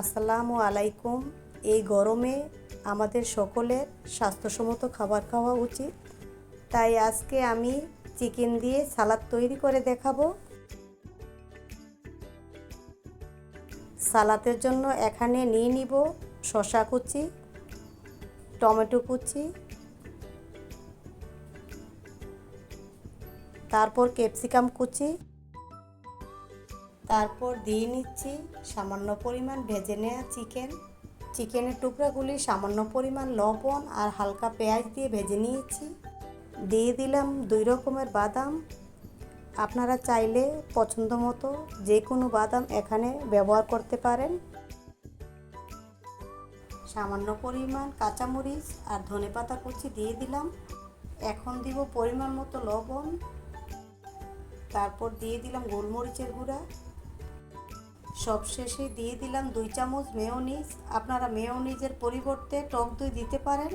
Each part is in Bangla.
আসসালামু আলাইকুম। এই গরমে আমাদের সকলের স্বাস্থ্যসম্মত খাবার খাওয়া উচিত। তাই আজকে আমি চিকেন দিয়ে সালাদ তৈরি করে দেখাবো। সালাদের জন্য এখানে নিয়ে নিব শসা কুচি, টমেটো কুচি, তারপর ক্যাপসিকাম কুচি। তারপর দিয়ে নিচ্ছি সামান্য পরিমাণ ভেজে নেওয়া চিকেন। চিকেনের টুকরাগুলি সামান্য পরিমাণ লবণ আর হালকা পেঁয়াজ দিয়ে ভেজে নিয়েছি। দিয়ে দিলাম দুই রকমের বাদাম। আপনারা চাইলে পছন্দ মতো যে কোনো বাদাম এখানে ব্যবহার করতে পারেন। সামান্য পরিমাণ কাঁচামরিচ আর ধনেপাতা কুচি দিয়ে দিলাম। এখন দিব পরিমাণ মতো লবণ। তারপর দিয়ে দিলাম গোলমরিচের গুঁড়া। সবশেষে দিয়ে দিলাম দুই চামচ মেয়োনিজ। আপনারা মেয়োনিজের পরিবর্তে টক দই দিতে পারেন।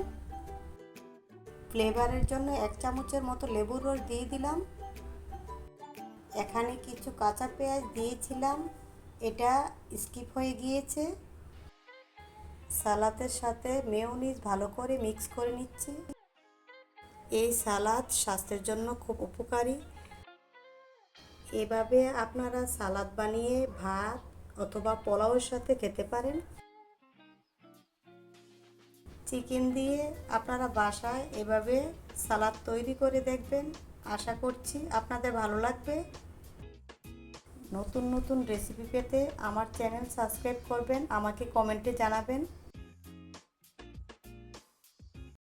ফ্লেভারের জন্য এক চামচের মতো লেবুর রস দিয়ে দিলাম। এখানে কিছু কাঁচা পেঁয়াজ দিয়েছিলাম। এটা স্কিপ হয়ে গিয়েছে। সালাদের সাথে মেয়োনিজ ভালো করে মিক্স করে নিচ্ছি। এই সালাদ স্বাস্থ্যের জন্য খুব উপকারী। এভাবে আপনারা সালাদ বানিয়ে ভাত অথবা পোলাওয়ের সাথে খেতে পারেন। চিকেন দিয়ে আপনারা বাসায় এভাবে সালাদ তৈরি করে দেখবেন। আশা করছি আপনাদের ভালো লাগবে। নতুন নতুন রেসিপি পেতে আমার চ্যানেল সাবস্ক্রাইব করবেন, আমাকে কমেন্টে জানাবেন।